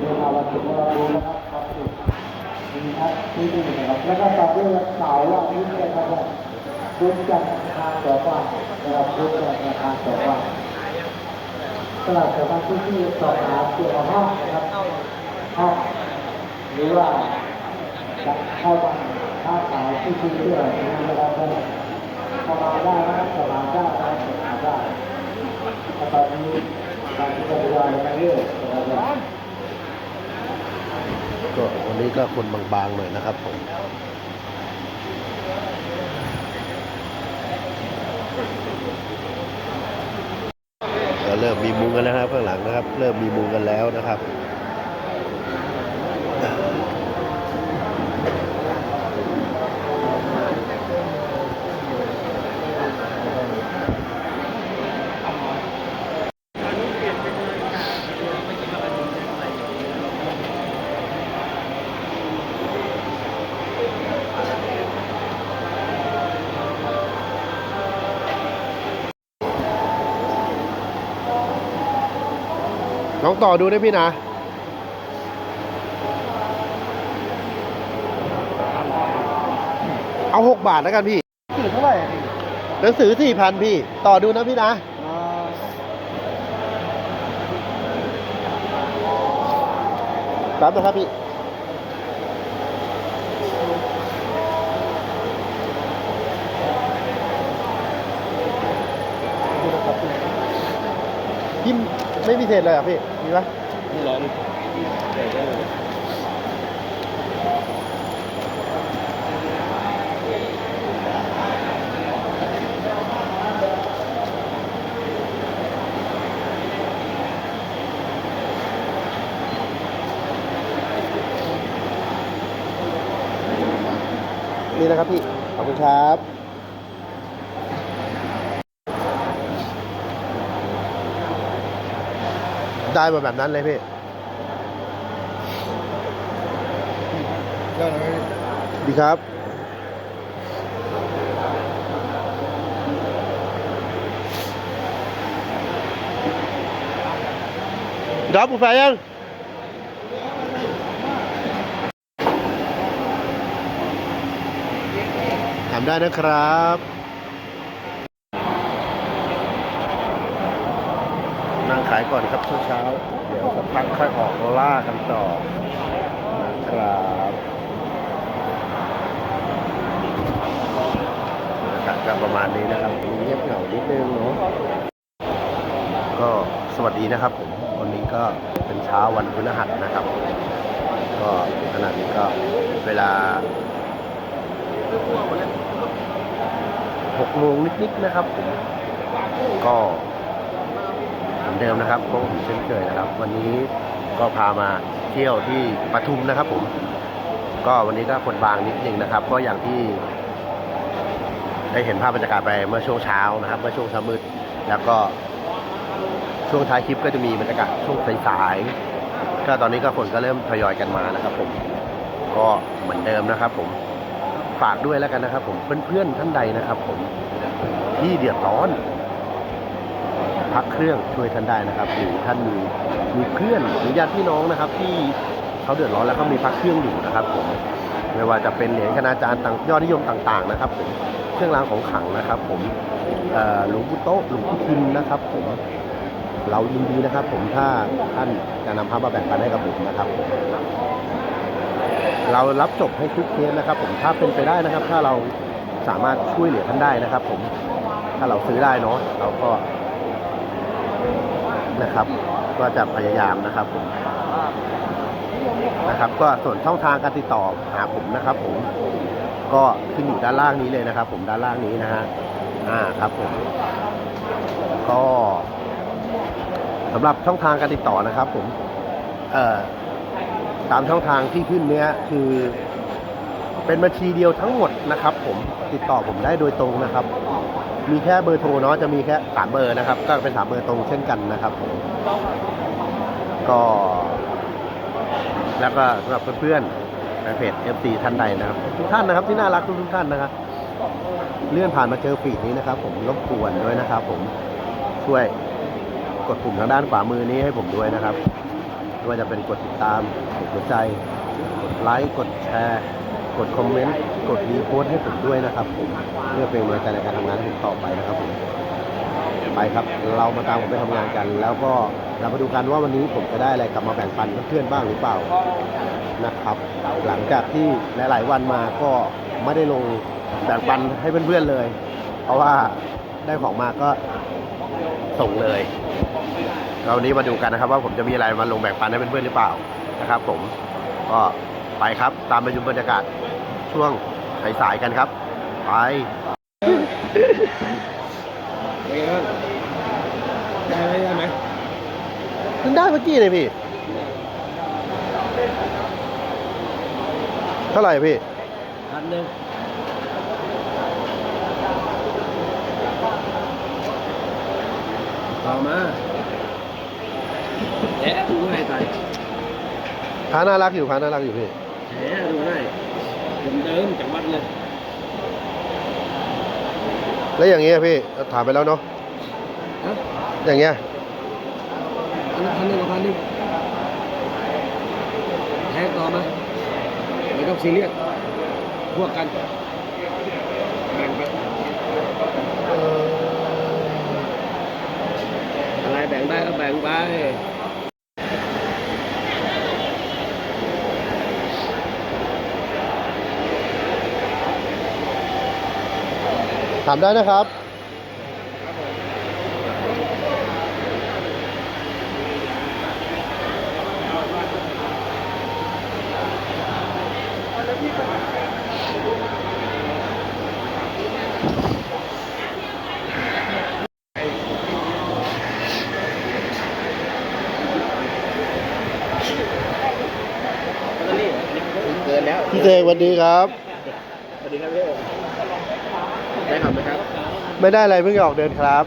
เป็นเวลาวันศุกร์เราดูนะครับครับมีนัดที่นี่นะครับแล้วก็ต่อด้วยวันเสาร์วันนี้นี่ยครับคุณจันทร์ทางต่อว่านะครับคุณจันทร์ทางต่อว่าสำหรับสมาชิกที่สอบถามเกี่ยวกับห้องนะครับห้องหรือว่าจะเข้ามาค้าขายที่คุณเชื่อนะครับเข้ามาได้นะครับสมัครได้นะครับสมัครได้แล้วตอนนี้การที่จะดูแลในเรื่องนะครับ ก็วันนี้ก็คนบางๆหน่อยนะครับผมก็เริ่มมีมุงกันแล้วครับข้างหลังนะครับ เริ่มมีมุงกันแล้วนะครับ น้องต่อดูได้พี่นะเอาหกบาทแล้วกันพี่ถือเท่าไหร่พี่หนังสือสี่พันพี่ ต่อดูนะพี่นะรับนะครับพี่พี่ไม่มีเศษเลยเหรอะพี่ มีปะนี่ร้อนใส่ได้เลยนี่นะครับพี่ ขอบคุณครับ ได้มาแบบนั้นเลยพี่ได้ไหมดีครับรับบุฟเฟ่ยังถามได้นะครับ นั่งขายก่อนครับเช้าๆเดี๋ยวสักพักค่อยออกล่ากันต่อนะครับรรยากาศก็ประมาณนี้นะครับเงียบเหงานิดนึงเนาะก็สวัสดีนะครับผมวันนี้ก็เป็นเช้าวันพฤหัสนะครับ ก็ขณะนี้ก็เวลาหกโมงนิดๆนะครับผมก็ เดิมนะครับพวกผมเช่นเคยนะครับ วันนี้ก็พามาเที่ยวที่ปทุมนะครับ ผม ก็วันนี้ก็คนบางนิดนึงนะครับ ก็อย่างที่ ได้เห็นภาพบรรยากาศไปเมื่อช่วงเช้านะครับ เมื่อช่วงเช้ามืดแล้วก็ช่วงท้ายคลิปก็จะมีบรรยากาศช่วงสายๆก็ตอนนี้ก็คนก็เริ่มทยอยกันมานะครับ ผมก็เหมือนเดิมนะครับ ผมฝากด้วยแล้วกันนะครับ ผมเพื่อนๆท่านใดนะครับ ผมที่เดือดร้อน พักเครื่องช่วยท่านได้นะครับหรือท่านมีมีเพื่อนหรือญาติพี่น้องนะครับ ที่เขาเดือดร้อนแล้วเขามีพักเครื่องอยู่นะครับผมไม่ว่าจะเป็นเหรียญคณาจารย์ต่างยอดนิยมต่างๆนะครับผมเครื่องรางของขลังนะครับ ผมหลวงปู่โต๊ะหลวงปู่ทิมนะครับ ผมเรายินดีนะครับ ผมถ้าท่านจะนำพระมาแบ่งปันให้กับผมนะครับ เรารับจบให้ทุกเคสนะครับ ผมถ้าเป็นไปได้นะครับ ถ้าเราสามารถช่วยเหลือท่านได้นะครับ ผมถ้าเราซื้อได้เนาะเราก็ นะครับ ก็จะพยายามนะครับผมนะครับ ก็ส่วนช่องทางการติดต่อหาผมนะครับ ผมก็ขึ้นอยู่ด้านล่างนี้เลยนะครับ ผมด้านล่างนี้นะฮะอ่าครับผมก็สำหรับช่องทางการติดต่อนะครับ ผม เอ่อตามช่องทางที่ขึ้นเนี้ยคือ เป็นบัญชีเดียวทั้งหมดนะครับ ผมติดต่อผมได้โดยตรงนะครับ มีแค่เบอร์โทรเนาะจะมีแค่สามเบอร์นะครับ ก็เป็นสามเบอร์ตรงเช่นกันนะครับผมก็ แล้วก็สำหรับเพื่อนๆในเพจ FC ท่านใดนะครับ ทุกท่านนะครับที่น่ารักทุกท่านนะครับ เลื่อนผ่านมาเจอฟีดนี้นะครับ ผมรบกวนด้วยนะครับ ผมช่วยกดปุ่มทางด้านขวามือนี้ให้ผมด้วยนะครับไม่ว่าจะเป็นกดติดตามกดหัวใจกดไลค์กดแชร์ กดคอมเมนต์ กดรีโพสให้ผมด้วยนะครับผมเพื่อเป็นกำลังใจในการทำงานให้ผมต่อไปนะครับผมไปครับ เรามาตามผมไปทำงานกัน แล้วก็เรามาดูกันว่าวันนี้ผมจะได้อะไรกลับมาแบ่งปันเพื่อนบ้างหรือเปล่านะครับ หลังจากที่หลาย ๆ วันมาก็ไม่ได้ลงแบ่งปันให้เพื่อน ๆ เลย เพราะว่าได้ของมาก็ส่งเลยเราวันนี้มาดูกันนะครับ ว่าผมจะมีอะไรมาลงแบ่งปันให้เพื่อนๆหรือเปล่านะครับ ผมก็ ไปครับ ตามไปดูบรรยากาศช่วงสายๆกันครับ ไปได้ไหมได้ไหมเพิ่งได้เมื่อกี้เลยพี่ เท่าไหร่พี่พันหนึ่งต่อมาแอะดูง่ายไปพาน่ารักอยู่พาน่ารักอยู่พี่ แอะดูง่ายเดิมเดิมจากวัดเลยแล้วอย่างเงี้ยพี่ถามไปแล้วเนาะฮะอย่างเงี้ยอันละพันหนึ่งกับพันหนึ่งแทงต่อมาไม่ต้องซีเรียสพวกกันแบ่งไปอะไรแบ่งได้ก็แบ่งไป ถามได้นะครับเกินแล้วพี่เจสวัสดีครับ สวัสดีครับพี่ ได้ขับไหมครับ ไม่ได้อะไรเพิ่งออกเดินครับ